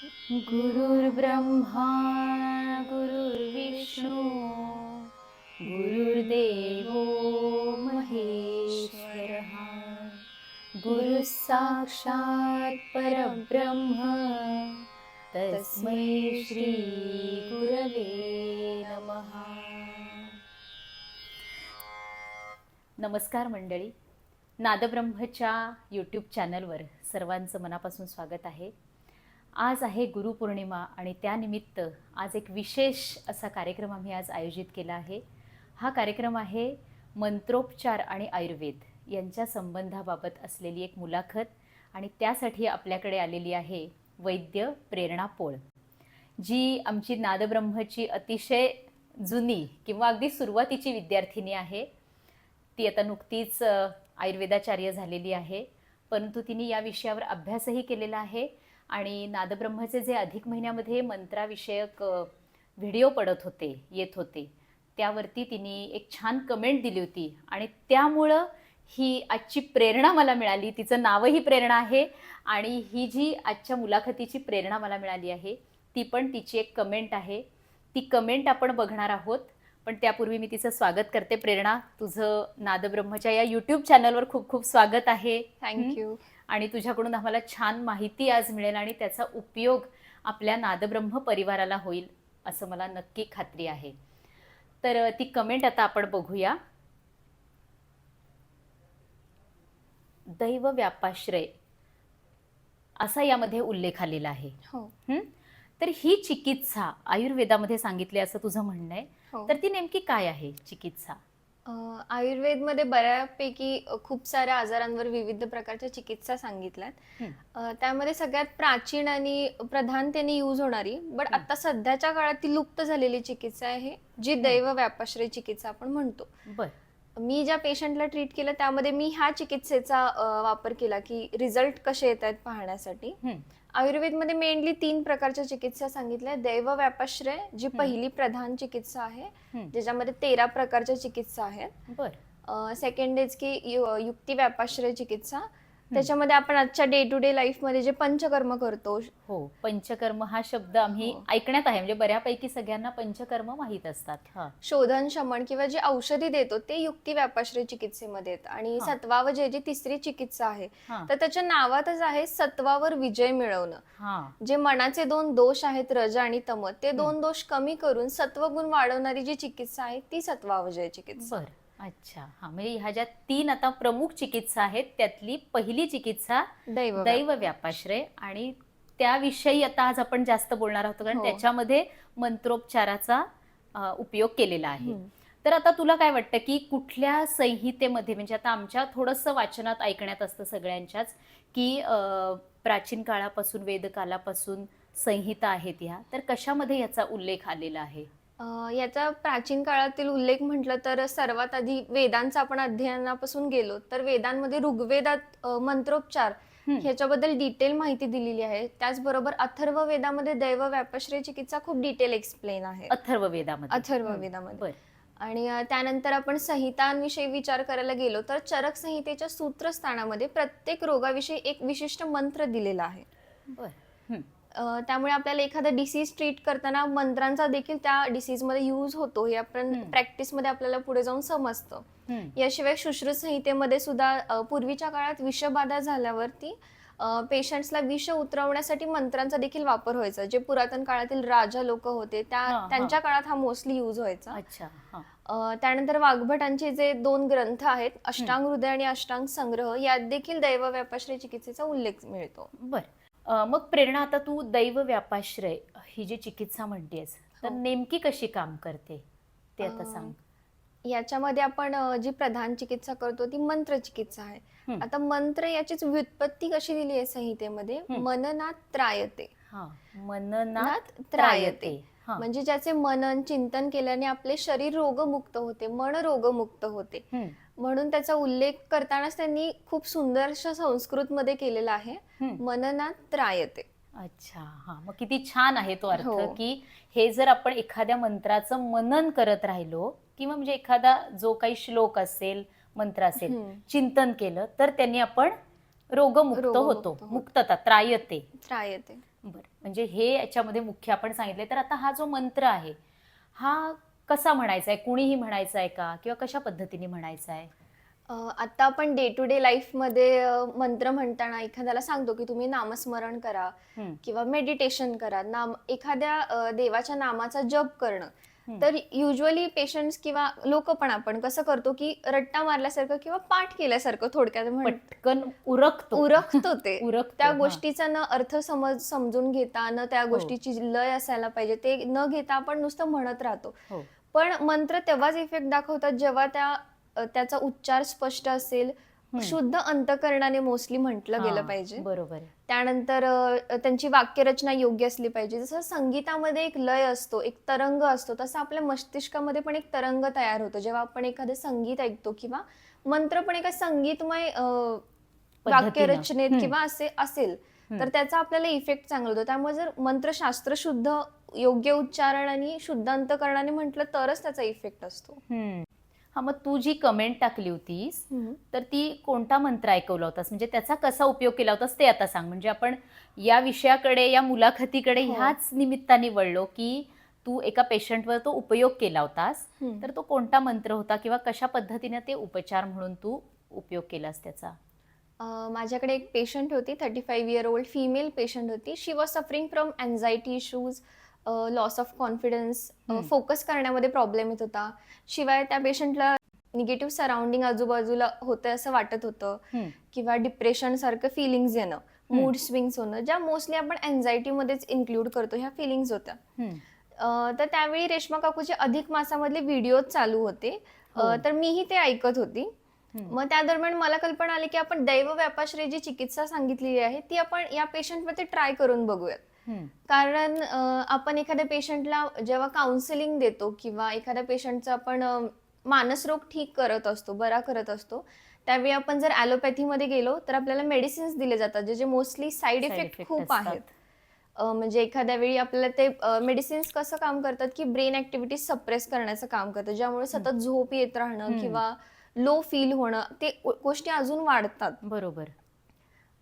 गुरुर्ब्रह्मा गुरुर्विष्णू गुरुर्देव महेश्वर गुरु साक्षात परब्रह्म तस्मै श्री गुरवे नमः। नमस्कार मंडळी नादब्रह्मच्या यूट्यूब चॅनलवर सर्वांचं मनापासून स्वागत आहे. आज आहे गुरुपौर्णिमा आणि त्यानिमित्त आज एक विशेष असा कार्यक्रम आम्ही आज आयोजित केला आहे. हा कार्यक्रम आहे मंत्रोपचार आणि आयुर्वेद यांच्या संबंधाबाबत असलेली एक मुलाखत आणि त्यासाठी आपल्याकडे आलेली आहे वैद्य प्रेरणा पोळ. जी आमची नादब्रह्मची अतिशय जुनी किंवा अगदी सुरुवातीची विद्यार्थिनी आहे. ती आता नुकतीच आयुर्वेदाचार्य झालेली आहे. परंतु तिने या विषयावर अभ्यासही केलेला आहे. आणि नादब्रह्मचे जे अधिक महिन्यामध्ये मंत्राविषयक व्हिडिओ पडत होते येत होते त्यावरती तिने एक छान कमेंट दिली होती. आणि त्यामुळं ही आजची प्रेरणा मला मिळाली. तिचं नावही प्रेरणा आहे आणि ही जी आजच्या मुलाखतीची प्रेरणा मला मिळाली आहे ती पण तिची एक कमेंट आहे. ती कमेंट आपण बघणार आहोत पण त्यापूर्वी मी तिचं स्वागत करते. प्रेरणा तुझं नादब्रह्मच्या या यूट्यूब चॅनलवर खूप खूप स्वागत आहे. थँक्यू आणि तुझ्याकडून आम्हाला छान माहिती आज मिळेल आणि त्याचा उपयोग आपल्या नादब्रह्म परिवाराला होईल असं मला नक्की खात्री आहे. तर ती कमेंट आता आपण बघूया. दैव व्यापाश्रय असा यामध्ये उल्लेख आलेला आहे. हो. हं? तर ही चिकित्सा आयुर्वेदामध्ये सांगितली असं तुझं म्हणणं आहे. हो. तर ती नेमकी काय आहे चिकित्सा? अं, आयुर्वेदमध्ये बऱ्यापैकी अं, खूप साऱ्या आजारांवर विविध प्रकारच्या चिकित्सा सांगितल्यात हं. अं, त्यामध्ये सगळ्यात प्राचीन आणि प्रधानतेने यूज होणारी बट हं. आता सध्याच्या काळात ती लुप्त झालेली चिकित्सा आहे जी दैव व्यापाश्रय चिकित्सा आपण म्हणतो बर मी ज्या पेशंटला ट्रीट केलं त्यामध्ये मी ह्या चिकित्सेचा अं, वापर केला की रिझल्ट कसे येत आहेत पाहण्यासाठी हं. आयुर्वेदमध्ये मेनली तीन प्रकारच्या चिकित्सा सांगितल्या दैव व्यापाश्रय जी. पहिली प्रधान चिकित्सा आहे. ज्याच्यामध्ये तेरा प्रकारच्या चिकित्सा आहेत बर सेकंड इज की यु- युक्ती व्यापाश्रय चिकित्सा त्याच्यामध्ये आपण आजच्या डे टू डे लाईफमध्ये जे पंचकर्म करतो हो पंचकर्म हा शब्द आम्ही हो. ऐकण्यात आहे. म्हणजे बऱ्यापैकी सगळ्यांना पंचकर्म माहीत असतात. शोधन शमन किंवा जे औषधी देतो ते युक्ती व्यापाश्रय चिकित्सेमध्ये येत. आणि. सत्वाव जे जी तिसरी चिकित्सा आहे तर त्याच्या नावातच आहे सत्वावर विजय मिळवणं. हा. जे मनाचे दोन दोष आहेत रज आणि तम ते दोन दोष कमी करून सत्वगुण वाढवणारी जी चिकित्सा आहे ती सत्वावजय चिकित्सा. अच्छा. हा म्हणजे ह्या ज्या तीन आता प्रमुख चिकित्सा आहेत त्यातली पहिली चिकित्सा दैव दैव व्यापाश्रय आणि त्याविषयी आता आज आपण जास्त बोलणार आहोत कारण हो. त्याच्यामध्ये मंत्रोपचाराचा अ, उपयोग केलेला आहे. हम्म. तर आता तुला काय वाटतं की कुठल्या संहितेमध्ये म्हणजे आता आमच्या थोडंसं वाचनात ऐकण्यात असतं सगळ्यांच्याच की अ, प्राचीन काळापासून वेदकालापासून संहिता आहेत ह्या. तर कशामध्ये याचा उल्लेख आलेला आहे? अं, याचा प्राचीन काळातील उल्लेख म्हटलं तर सर्वात आधी वेदांचा आपण अध्ययनापासून गेलो तर वेदांमध्ये ऋग्वेदात अं, मंत्रोपचार हम्म. ह्याच्याबद्दल डिटेल माहिती दिलेली आहे. त्याचबरोबर अथर्व वेदामध्ये दैव व्यापश्रय चिकित्सा खूप डिटेल एक्सप्लेन आहे अथर्व वेदामध्ये. अथर्व हम्म. वेदामध्ये. बर. आणि अं, त्यानंतर आपण संहितांविषयी विचार करायला गेलो तर चरक संहितेच्या सूत्रस्थानामध्ये प्रत्येक रोगाविषयी एक विशिष्ट मंत्र दिलेला आहे. बर. हम्म. त्यामुळे आपल्याला एखादा डिसीज ट्रीट करताना मंत्रांचा देखील त्या डिसीजमध्ये यूज होतो. हे आपण. प्रॅक्टिसमध्ये आपल्याला पुढे जाऊन समजतं. याशिवाय संहितेमध्ये सुद्धा पूर्वीच्या काळात विषबाधा झाल्यावरती पेशंट्सला विष उतरवण्यासाठी मंत्रांचा देखील वापर व्हायचा. जे पुरातन काळातील राजा लोक होते त्या. त्यांच्या काळात हा मोस्टली यूज व्हायचा. त्यानंतर वाघभटांचे जे दोन ग्रंथ आहेत अष्टांग हृदय आणि अष्टांग संग्रह यात देखील दैव व्यापाश्रय चिकित्सेचा उल्लेख मिळतो. बर. मग प्रेरणा आता तू दैव व्यापाश्रय ही जी चिकित्सा म्हणतेस तर हो. नेमकी कशी काम करते? ते आता सांग. याच्यामध्ये आपण जी प्रधान चिकित्सा करतो ती मंत्र चिकित्सा आहे. आता मंत्र याचीच व्युत्पत्ती कशी दिली आहे संहितेमध्ये. मननात त्रायते. हा मननात नात त्रायते. म्हणजे ज्याचे मनन चिंतन केल्याने आपले शरीर रोगमुक्त होते मन रोगमुक्त होते. म्हणून त्याचा उल्लेख करतानाच त्यांनी खूप सुंदरशा संस्कृत मध्ये केलेला आहे. मननात त्रायते अच्छा हा मग किती छान आहे तो अर्थ हो. की हे जर आपण एखाद्या मंत्राचं मनन करत राहिलो किंवा म्हणजे एखादा जो काही श्लोक असेल मंत्र असेल. चिंतन केलं तर त्यांनी आपण रोगमुक्त होतो. मुक्तता त्रायते त्रायते बर म्हणजे हे याच्यामध्ये मुख्य आपण सांगितले तर आता हा जो मंत्र आहे हा कसा म्हणायचा आहे कुणीही म्हणायचा आहे का? किंवा कशा पद्धतीने म्हणायचा आहे आता आपण डे टू डे लाईफमध्ये मंत्र म्हणताना एखाद्याला सांगतो की तुम्ही नामस्मरण करा किंवा मेडिटेशन करा. नाम एखाद्या अ, देवाच्या नामाचा जप करणं. तर युजली पेशंट्स किंवा लोक पण आपण कसं करतो की रट्टा मारल्यासारखं किंवा पाठ केल्यासारखं थोडक्यात म्हण पटकन उरकतो. उरकतो ते. उरकतो, त्या हा. गोष्टीचा न अर्थ समज समजून घेता न त्या हो. गोष्टीची लय असायला पाहिजे. ते न घेता आपण नुसतं म्हणत राहतो. हो. पण मंत्र तेव्हाच इफेक्ट दाखवतात जेव्हा त्या त्याचा उच्चार स्पष्ट असेल. शुद्ध अंतकरणाने मोस्टली म्हटलं गेलं पाहिजे बरोबर. त्यानंतर त्यांची वाक्यरचना योग्य असली पाहिजे जसं संगीतामध्ये एक लय असतो एक तरंग असतो तसं आपल्या मस्तिष्कामध्ये पण एक तरंग तयार होतो जेव्हा आपण एखादं संगीत ऐकतो किंवा मंत्र पण एका संगीतमय. वाक्यरचनेत. किंवा असे असेल. तर त्याचा आपल्याला इफेक्ट चांगला होतो. त्यामुळे जर मंत्रशास्त्र शुद्ध योग्य उच्चारण आणि शुद्ध अंतकरणाने म्हटलं तरच त्याचा इफेक्ट असतो. हा मग तू जी कमेंट टाकली होतीस तर ती कोणता मंत्र ऐकवला होतास? म्हणजे त्याचा कसा उपयोग केला होतास ते आता सांग. म्हणजे आपण या विषयाकडे या मुलाखतीकडे हो. ह्याच निमित्ताने वळलो की तू एका पेशंटवर तो उपयोग केला होतास. तर तो कोणता मंत्र होता किंवा कशा पद्धतीने ते उपचार म्हणून तू उपयोग केलास त्याचा? माझ्याकडे एक पेशंट होती thirty five year old female patient होती she was suffering from anxiety issues loss of confidence. Focus करण्यामध्ये प्रॉब्लेम येत होता शिवाय त्या पेशंटला निगेटिव्ह सराउंडिंग आजूबाजूला होतं असं वाटत होतं. किंवा डिप्रेशन सारखं फिलिंग्स येणं. मूड स्विंग्स होणं ज्या मोस्टली आपण अँझायटीमध्येच इन्क्लूड करतो ह्या फिलिंग्स होत्या तर त्यावेळी रेश्मा काकूचे अधिक मासामधले व्हिडिओ चालू होते हो. तर मीही ते ऐकत होती. मग त्या दरम्यान मला कल्पना आली की आपण दैव व्यापाश्रय जी चिकित्सा सांगितलेली आहे ती आपण या पेशंटवरती ट्राय करून बघूयात. कारण आपण एखाद्या पेशंटला जेव्हा काउन्सिलिंग देतो किंवा एखाद्या पेशंटचा आपण मानसरोग ठीक करत असतो बरा करत असतो त्यावेळी आपण जर ॲलोपॅथीमध्ये गेलो तर आपल्याला मेडिसिन्स दिले जातात जे जे मोस्टली साईड इफेक्ट खूप. आहेत म्हणजे एखाद्या वेळी आपल्याला ते मेडिसिन्स कसं काम करतात की ब्रेन ऍक्टिव्हिटी सप्रेस करण्याचं काम करतं ज्यामुळे सतत झोप येत राहणं. किंवा लो फील होणं ते गोष्टी अजून वाढतात. बरोबर.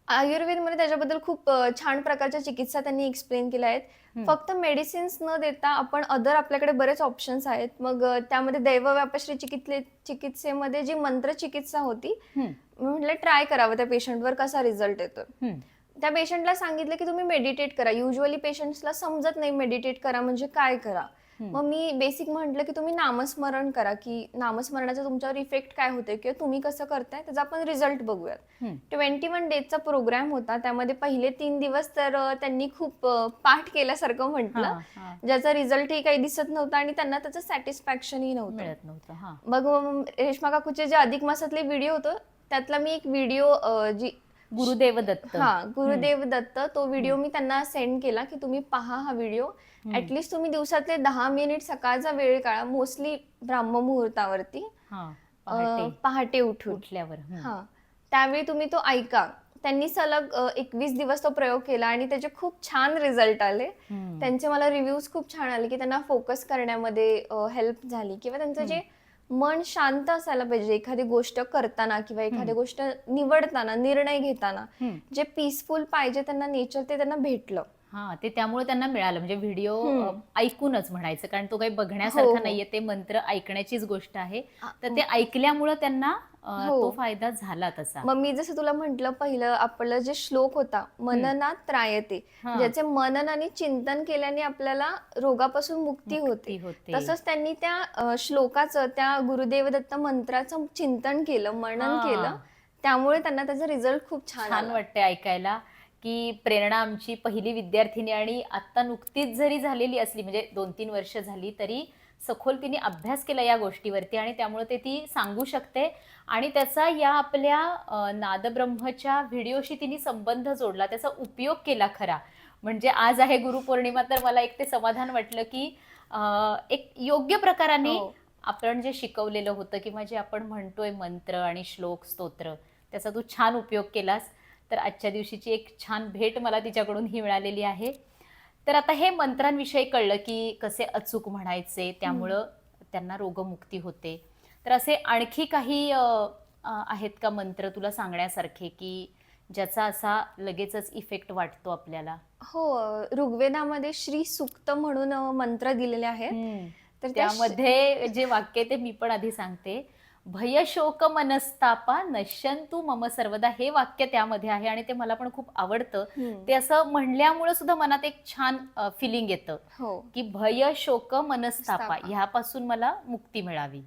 आयुर्वेदमध्ये त्याच्याबद्दल खूप छान प्रकारच्या चिकित्सा त्यांनी एक्सप्लेन केल्या आहेत. फक्त मेडिसिन्स न देता आपण अदर आपल्याकडे बरेच ऑप्शन्स आहेत. मग त्यामध्ये दैव व्यापश्री चिकित्से चिकित्सेमध्ये जी मंत्र चिकित्सा होती म्हटलं ट्राय करावं त्या पेशंटवर कसा रिझल्ट येतो. त्या पेशंटला सांगितलं की तुम्ही मेडिटेट करा. युजली पेशंट्सला समजत नाही मेडिटेट करा म्हणजे काय करा. मग मी बेसिक म्हटलं की तुम्ही नामस्मरण करा की नामस्मरणाचा तुमच्यावर इफेक्ट काय होते किंवा तुम्ही कसं करताय त्याचा आपण रिझल्ट बघूयात. ट्वेंटी वन डेजचा प्रोग्राम होता त्यामध्ये पहिले तीन दिवस तर त्यांनी खूप पाठ केल्यासारखं म्हटलं. ज्याचा रिझल्टही काही दिसत नव्हता आणि त्यांना त्याचं सॅटिस्फॅक्शनही नव्हतं. मग रेश्मा काकूचे जे अधिक मासातले व्हिडिओ होतो त्यातला मी एक व्हिडिओ जी गुरुदेव दत्त. हा गुरुदेव दत्त तो व्हिडिओ मी त्यांना सेंड केला की तुम्ही पहा हा व्हिडिओ. ऍटलिस्ट तुम्ही दिवसातले दहा मिनिट सकाळचा वेळ काढा मोस्टली ब्राह्म मुहूर्तावरती हा पहाटे. पहाटे उठून. उठल्यावर. हा त्यावेळी तुम्ही तो ऐका. त्यांनी सलग एकवीस दिवस तो प्रयोग केला आणि त्याचे खूप छान रिझल्ट आले. त्यांचे मला रिव्ह्यूज खूप छान आले की त्यांना फोकस करण्यामध्ये हेल्प झाली किंवा त्यांचं जे मन शांत असायला पाहिजे एखादी गोष्ट करताना किंवा एखादी. गोष्ट निवडताना निर्णय घेताना. जे पीसफुल पाहिजे त्यांना नेचर ते त्यांना भेटलं हा ते त्यामुळे त्यांना मिळालं म्हणजे व्हिडिओ हम्म. ऐकूनच म्हणायचं कारण तो काही बघण्यासारखा हो. नाहीये ते मंत्र ऐकण्याचीच गोष्ट आहे तर ते ऐकल्यामुळे त्यांना अं, हो. तो फायदा झाला तसा मग मी जसं तुला म्हंटल पहिलं आपलं जे श्लोक होता मननात त्रायते हा. ज्याचे मनन आणि चिंतन केल्याने आपल्याला रोगापासून मुक्ती होते तसंच त्यांनी त्या अ, श्लोकाचं त्या गुरुदेव दत्त मंत्राचं चिंतन केलं मनन हा. केलं त्यामुळे त्यांना त्याचा रिझल्ट खूप छान छान आला. वाटते ऐकायला की प्रेरणा आमची पहिली विद्यार्थिनी आणि आता नुकतीच जरी झालेली असली म्हणजे दोन तीन वर्ष झाली तरी सखोल तिने अभ्यास केला या गोष्टीवरती आणि त्यामुळे ते ती सांगू शकते. आणि त्याचा या आपल्या नादब्रह्मच्या व्हिडिओशी तिने संबंध जोडला त्याचा उपयोग केला खरा. म्हणजे आज आहे गुरुपौर्णिमा तर मला एक ते समाधान वाटलं की एक योग्य प्रकाराने हो. आपण जे शिकवलेलं होतं किंवा जे आपण म्हणतोय मंत्र आणि श्लोक स्तोत्र त्याचा तू छान उपयोग केलास. तर आजच्या दिवशीची एक छान भेट मला तिच्याकडून ही मिळालेली आहे. तर आता हे मंत्रांविषयी कळलं की कसे अचूक म्हणायचे त्यामुळं त्यांना रोगमुक्ती होते. तर असे आणखी काही आहेत का मंत्र तुला सांगण्यासारखे की ज्याचा असा लगेचच इफेक्ट वाटतो आपल्याला? हो ऋग्वेदामध्ये श्री सुक्त म्हणून मंत्र दिलेले आहेत. तर त्यामध्ये जे वाक्य ते मी पण आधी सांगते. भय शोक मनस्तापा नश्यंतु मम सर्वदा हे वाक्य त्यामध्ये आहे आणि ते मला पण खूप आवडतं. ते असं म्हणल्यामुळे सुद्धा मनात एक छान फिलिंग येतं हो की भय शोक मनस्तापा स्तापा. ह्यापासून मला मुक्ती मिळावी.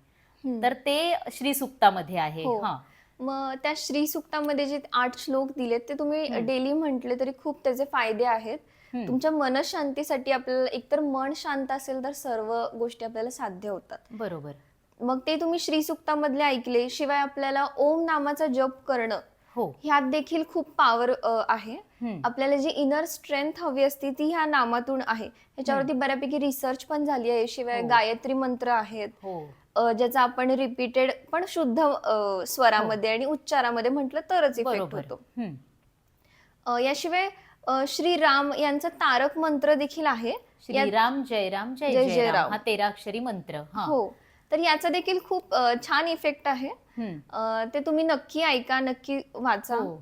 तर ते श्री सुक्तामध्ये आहे हो. हा मग त्या श्री सुक्तामध्ये जे आठ श्लोक दिलेत ते तुम्ही. डेली म्हटले तरी खूप त्याचे फायदे आहेत. तुमच्या मनशांतीसाठी आपल्याला एकतर मन शांत असेल तर सर्व गोष्टी आपल्याला साध्य होतात बरोबर मग ते तुम्ही श्री सुक्तामधले ऐकले शिवाय आपल्याला ओम नामाचा जप करणं हो. ह्यात देखील खूप पॉवर आहे. आपल्याला जी इनर स्ट्रेंथ हवी असती ती ह्या नामातून आहे. ह्याच्यावरती बऱ्यापैकी रिसर्च पण झाली आहे शिवाय हो. गायत्री मंत्र आहेत. हो. ज्याचा आपण रिपीटेड पण शुद्ध स्वरामध्ये आणि उच्चारामध्ये म्हटलं तरच इफेक्ट हो. होतो. याशिवाय श्रीराम यांचा तारक मंत्र देखील आहे. श्रीराम जयराम जय जय जयराम जयराम. हा तेरा अक्षरी मंत्र. हा. हो. तर याचा देखील खूप छान इफेक्ट आहे. ते तुम्ही नक्की ऐका नक्की वाचा. हो.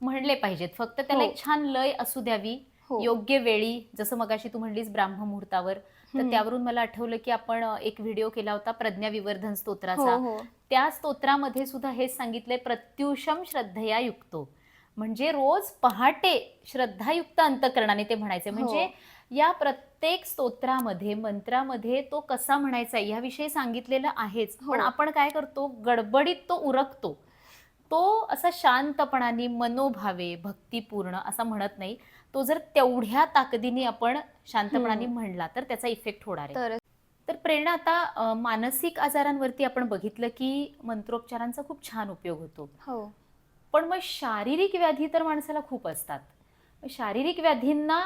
म्हणले पाहिजेत. फक्त त्याला हो. एक छान लय असू द्यावी. हो. योग्य वेळी जसं मगाशी तू म्हणलीस ब्राह्म मुहूर्तावर तर. त्यावरून मला आठवलं की आपण एक व्हिडिओ केला होता प्रज्ञा विवर्धन स्तोत्राचा. त्या स्तोत्रामध्ये सुद्धा हेच सांगितलंय प्रत्युषम श्रद्धया युक्तो म्हणजे रोज पहाटे श्रद्धायुक्त अंतकरणाने ते म्हणायचे. म्हणजे. या प्रत्येक स्तोत्रामध्ये मंत्रामध्ये तो कसा म्हणायचा याविषयी सांगितलेलं आहेच. हो. पण आपण काय करतो? गडबडीत तो उरकतो. तो असा शांतपणाने मनोभावे भक्तिपूर्ण असा म्हणत नाही. तो जर तेवढ्या ताकदीने आपण शांतपणाने. म्हणला तर त्याचा इफेक्ट होणार आहे. तर तर प्रेरणा आता मानसिक आजारांवरती आपण बघितलं की मंत्रोपचारांचा खूप छान उपयोग होतो. हो. पण मग शारीरिक व्याधी तर माणसाला खूप असतात. शारीरिक व्याधींना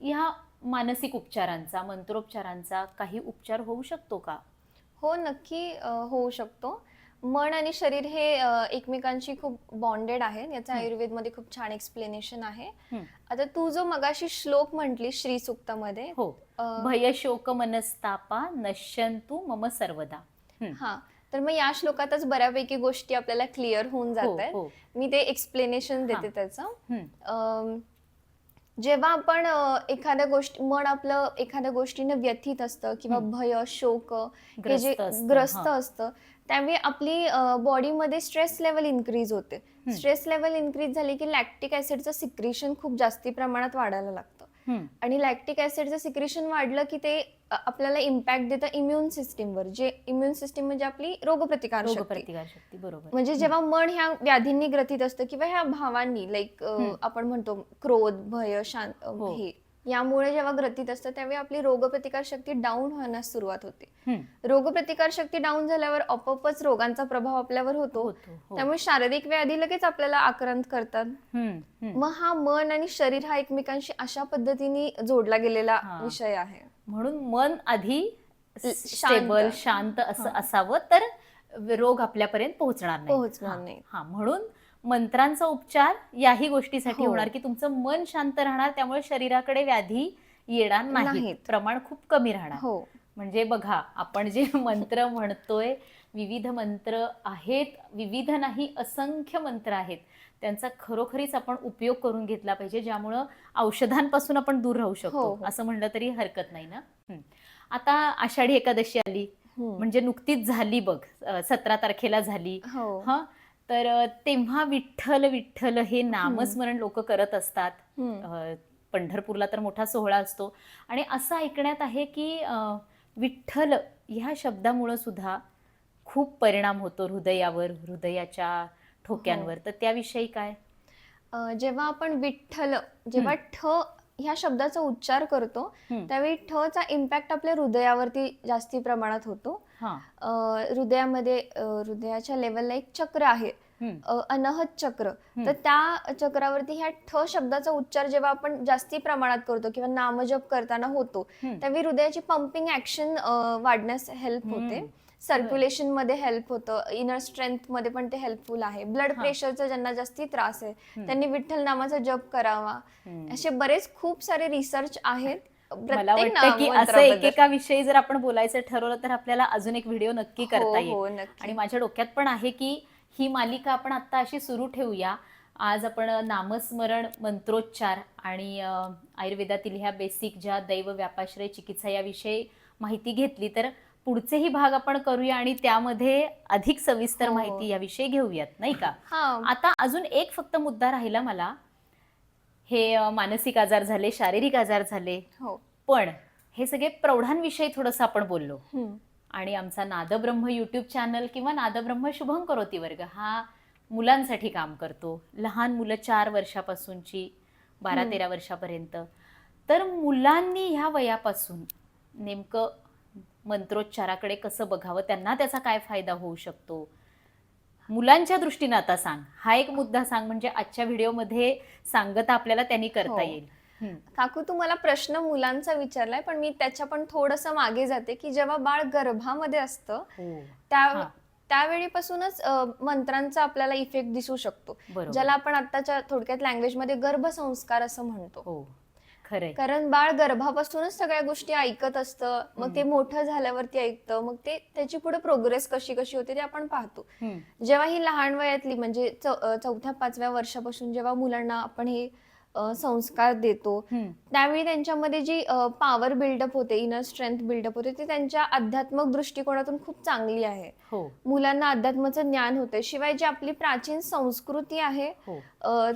ह्या मानसिक उपचारांचा मंत्रोपचारांचा काही उपचार होऊ शकतो का? हो नक्की होऊ शकतो. मन आणि शरीर हे एकमेकांशी खूप बॉन्डेड आहेत. याचं. आयुर्वेदमध्ये खूप छान एक्सप्लेनेशन आहे. आता तू जो मगाशी श्लोक म्हटली श्री सुक्तामध्ये हो. भय शोक मनस्तापा नश्यंतु मम सर्वदा. हा. तर मग या श्लोकातच बऱ्यापैकी गोष्टी आपल्याला क्लिअर होऊन हो जात आहेत हो. मी ते एक्सप्लेनेशन देते. त्याचं. जेव्हा आपण एखाद्या गोष्टी मन आपलं एखाद्या गोष्टीने व्यथित असतं किंवा. भय शोक हे जे ग्रस्त असतं, ग्रस्त हा. असतं त्यावेळी आपली बॉडीमध्ये स्ट्रेस लेवल इन्क्रीज होते. स्ट्रेस लेवल इन्क्रीज झाली की लॅक्टिक ऍसिडचं सिक्रेशन खूप जास्ती प्रमाणात वाढायला लागतं. आणि लॅक्टिक ऍसिडचं सिक्रेशन वाढलं की ते आपल्याला इम्पॅक्ट देतं इम्युन सिस्टीमवर जे इम्युन सिस्टीम म्हणजे आपली रोगप्रतिकार शक्ती बरोबर म्हणजे जेव्हा मन ह्या व्याधींनी ग्रथित असतं किंवा ह्या भावांनी लाईक. आपण म्हणतो क्रोध भय शांत अ, हो. यामुळे जेव्हा ग्रथित असतं त्यावेळी आपली रोगप्रतिकार शक्ती डाऊन होण्यास सुरुवात होते. रोगप्रतिकार शक्ती डाऊन झाल्यावर आपोआपच रोगांचा प्रभाव आपल्यावर होतो होतो हो. त्यामुळे शारीरिक व्याधी लगेच आपल्याला आक्रांत करतात. मग हा मन आणि शरीर हा एकमेकांशी अशा पद्धतीने जोडला गेलेला. विषय आहे म्हणून मन आधी शांत. स्टेबल शांत असं. असावं तर रोग आपल्यापर्यंत पोहोचणार नाही पोहोचणार. नाही. हा म्हणून मंत्रांचा उपचार याही गोष्टीसाठी हो. होणार की तुमचं मन शांत राहणार त्यामुळे शरीराकडे व्याधी येणार नाही. प्रमाण खूप कमी राहणार हो म्हणजे बघा आपण जे मंत्र म्हणतोय विविध मंत्र आहेत विविध नाही असंख्य मंत्र आहेत त्यांचा खरोखरीच आपण उपयोग करून घेतला पाहिजे ज्यामुळं औषधांपासून आपण दूर राहू हो, शकतो हो. असं म्हणलं तरी हरकत नाही ना. आता आषाढी एकादशी आली. म्हणजे नुकतीच झाली बघ सतरा तारखेला झाली हा तर तेव्हा विठ्ठल विठ्ठल हे नामस्मरण लोक करत असतात. पंढरपूरला तर मोठा सोहळा असतो. आणि असं ऐकण्यात आहे की विठ्ठल ह्या शब्दामुळं सुद्धा खूप परिणाम होतो हृदयावर हृदयाच्या ठोक्यांवर. तर त्याविषयी काय? जेव्हा आपण विठ्ठल जेव्हा ठ ह्या शब्दाचा उच्चार करतो. त्यावेळी ठ चा इम्पॅक्ट आपल्या हृदयावरती जास्ती प्रमाणात होतो. हा हृदयामध्ये हृदयाच्या लेवलला एक चक्र आहे अनहत चक्र. तर त्या चक्रावरती ह्या ठ शब्दाचा उच्चार जेव्हा आपण जास्ती प्रमाणात करतो किंवा नामजप करताना होतो. त्यावेळी हृदयाची पंपिंग ऍक्शन वाढण्यास हेल्प होते. सर्क्युलेशनमध्ये हेल्प होतं इनर स्ट्रेंथमध्ये पण ते हेल्पफुल आहे ब्लड. प्रेशरचा ज्यांना जास्ती त्रास आहे. त्यांनी विठ्ठल नामाचा जप करावा. असे बरेच खूप सारे रिसर्च आहेत मला वाटतं की असं. एकेका विषयी जर आपण बोलायचं ठरवलं तर आपल्याला अजून एक व्हिडिओ नक्की करता हो येईल. हो नक्की. आणि माझ्या डोक्यात पण आहे की ही मालिका आपण आता अशी सुरू ठेवूया. आज आपण नामस्मरण मंत्रोच्चार आणि आयुर्वेदातील ह्या बेसिक ज्या दैव व्यापाश्रय चिकित्सा याविषयी माहिती घेतली तर पुढचेही भाग आपण करूया आणि त्यामध्ये अधिक सविस्तर हो. माहिती याविषयी घेऊयात नाही का? आता अजून एक फक्त मुद्दा राहिला मला. हे मानसिक आजार झाले शारीरिक आजार झाले. हो. पण हे सगळे प्रौढांविषयी थोडंसं आपण बोललो. आणि आमचा नादब्रह्म यूट्यूब चॅनल किंवा नादब्रह्म शुभम करोती वर्ग हा मुलांसाठी काम करतो. लहान मुलं चार वर्षापासूनची बारा. तेरा वर्षापर्यंत. तर मुलांनी ह्या वयापासून नेमकं मंत्रोच्चाराकडे कसं बघावं त्यांना त्याचा काय फायदा होऊ शकतो? मुलांच्या दृष्टीनं आता सांग. हा एक मुद्दा सांग म्हणजे आजच्या व्हिडिओमध्ये सांगता आपल्याला त्यांनी करता हो. येईल. काकू तुम्हाला प्रश्न मुलांचा विचारलाय पण मी त्याच्या पण थोडस मागे जाते की जेव्हा बाळ गर्भामध्ये असतं हो. त्या. त्यावेळीपासूनच मंत्रांचा आपल्याला इफेक्ट दिसू शकतो. ज्याला आपण आताच्या थोडक्यात लँग्वेजमध्ये गर्भसंस्कार असं म्हणतो. हो. खरंय कारण बाळ गर्भापासूनच सगळ्या गोष्टी ऐकत असतं मग ते. मोठं झाल्यावरती ऐकतं मग ते त्याची पुढे प्रोग्रेस कशी कशी होते ते आपण पाहतो. जेव्हा ही लहान वयातली म्हणजे चौथ्या पाचव्या वर्षापासून जेव्हा मुलांना आपण हे संस्कार देतो. त्यावेळी त्यांच्यामध्ये जी पॉवर बिल्डअप होते इनर स्ट्रेंथ बिल्डअप होते ती त्यांच्या आध्यात्मक दृष्टिकोनातून खूप चांगली आहे हो मुलांना अध्यात्माचं ज्ञान होते शिवाय जी आपली प्राचीन संस्कृती आहे हो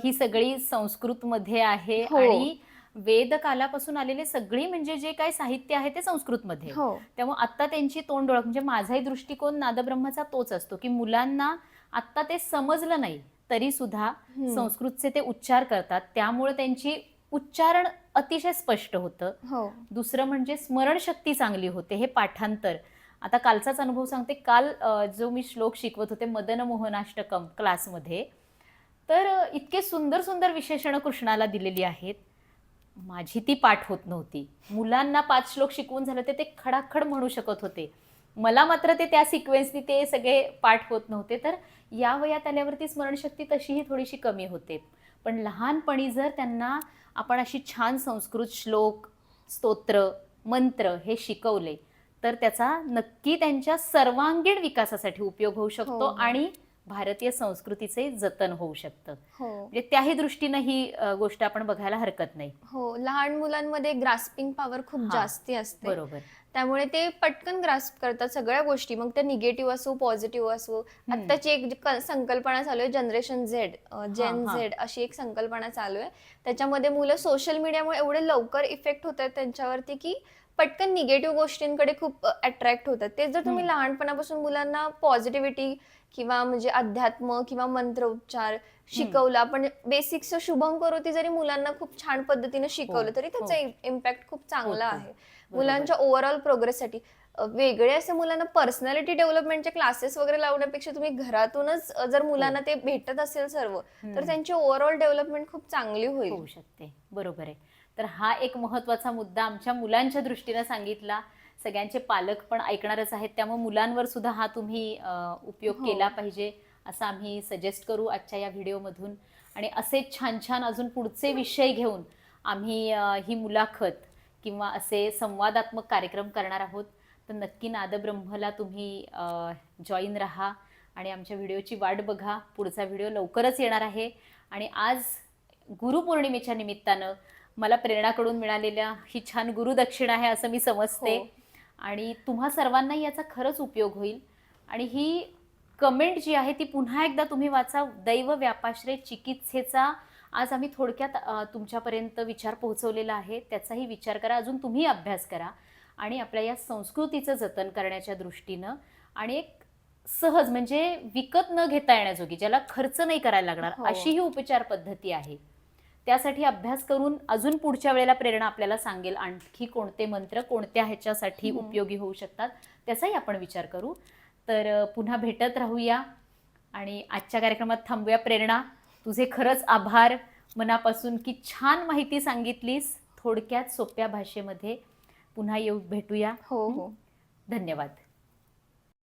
ही सगळी संस्कृत मध्ये आहे हो. आणि वेद कालापासून आलेले सगळी म्हणजे जे काही साहित्य आहे ते संस्कृत मध्ये आहे. हो. त्यामुळे आता त्यांची तोंड ओळख म्हणजे माझाही दृष्टिकोन नादब्रह्माचा तोच असतो की मुलांना आता ते समजलं नाही तरी सुद्धा. संस्कृतचे ते उच्चार करतात. त्यामुळे त्यांची उच्चारण अतिशय स्पष्ट होतं. हो. दुसरं म्हणजे स्मरणशक्ती चांगली होते हे पाठांतर. आता कालचाच अनुभव सांगते. काल जो मी श्लोक शिकवत होते मदन मोहनाष्टकम क्लासमध्ये तर इतके सुंदर सुंदर विशेषणं कृष्णाला दिलेली आहेत. माझी ती पाठ होत नव्हती. मुलांना पाच श्लोक शिकवून झालं ते ते खडाखड म्हणू शकत होते. मला मात्र ते त्या सिक्वेन्सनी ते सगळे पाठ होत नव्हते. तर या वयात आल्यावरती स्मरणशक्ती तशीही थोडीशी कमी होते. पण लहानपणी जर त्यांना आपण अशी छान संस्कृत श्लोक स्तोत्र मंत्र हे शिकवले तर त्याचा नक्की त्यांच्या सर्वांगीण विकासासाठी उपयोग होऊ शकतो हो. आणि भारतीय संस्कृतीचे जतन होऊ शकतं. हो. म्हणजे त्याही दृष्टीनं ही अ, गोष्ट आपण बघायला हरकत नाही. हो लहान मुलांमध्ये ग्रास्पिंग पॉवर खूप हा, जास्ती असते. बरोबर. त्यामुळे ते पटकन ग्रास्प करतात सगळ्या गोष्टी मग ते निगेटिव्ह असो पॉझिटिव्ह असो आत्ताची एक क- संकल्पना चालू आहे जनरेशन झेड जेन हा. झेड अशी एक संकल्पना चालू आहे त्याच्यामध्ये मुलं सोशल मीडियामुळे एवढे लवकर इफेक्ट होत आहेत त्यांच्यावरती की पटकन निगेटिव्ह गोष्टींकडे खूप अट्रॅक्ट होतात ते जर तुम्ही. लहानपणापासून मुलांना पॉझिटिव्हिटी किंवा म्हणजे अध्यात्म किंवा मंत्र उपचार शिकवलं आपण बेसिक्स शुभम करोती जरी मुलांना खूप छान पद्धतीने शिकवलं तरी त्याचा इम्पॅक्ट खूप चांगला होतो. आहे. मुलांच्या ओव्हरऑल प्रोग्रेससाठी वेगळे असे मुलांना पर्सनॅलिटी डेव्हलपमेंटचे क्लासेस वगैरे लावण्यापेक्षा तुम्ही घरातूनच जर मुलांना ते भेटत असेल सर्व तर. त्यांची ओव्हरऑल डेव्हलपमेंट खूप चांगली होईल. होऊ शकते. बरोबर आहे. तर हा एक महत्त्वाचा मुद्दा आमच्या मुलांच्या दृष्टीनं सांगितला. सगळ्यांचे पालक पण ऐकणारच आहेत. त्यामुळे मुलांवर सुद्धा हा तुम्ही उपयोग हो. केला पाहिजे असं आम्ही सजेस्ट करू आजच्या या व्हिडिओमधून. आणि असेच छान छान अजून पुढचे विषय घेऊन आम्ही ही मुलाखत किंवा असे संवादात्मक कार्यक्रम करणार आहोत तर नक्की नादब्रह्मला तुम्ही जॉईन राहा आणि आमच्या व्हिडिओची वाट बघा. पुढचा व्हिडिओ लवकरच येणार आहे. आणि आज गुरुपौर्णिमेच्या निमित्तानं मला प्रेरणाकडून मिळालेल्या ही छान गुरुदक्षिणा आहे असं मी समजते. हो. आणि तुम्हा सर्वांनाही याचा खरंच उपयोग होईल. आणि ही कमेंट जी आहे ती पुन्हा एकदा तुम्ही वाचा. दैव व्यापाश्रय चिकित्सेचा आज आम्ही थोडक्यात तुमच्यापर्यंत विचार पोहोचवलेला आहे. त्याचाही विचार करा. अजून तुम्ही अभ्यास करा. आणि आपल्या या संस्कृतीचं जतन करण्याच्या दृष्टीनं आणि एक सहज म्हणजे विकत न घेता येण्याजोगी ज्याला खर्च नाही करायला लागणार हो. अशी ही उपचार पद्धती आहे. त्यासाठी अभ्यास करून अजून पुढच्या वेळेला प्रेरणा आपल्याला सांगेल आणखी कोणते मंत्र कोणत्या ह्याच्यासाठी. उपयोगी होऊ शकतात त्याचाही आपण विचार करू. तर पुन्हा भेटत राहूया. आणि आजच्या कार्यक्रमात थांबूया प्रेरणा. तुझे खरंच आभार मनापासून की छान माहिती सांगितलीस थोडक्यात सोप्या भाषेमध्ये. पुन्हा येऊ भेटूया. हो हो? धन्यवाद.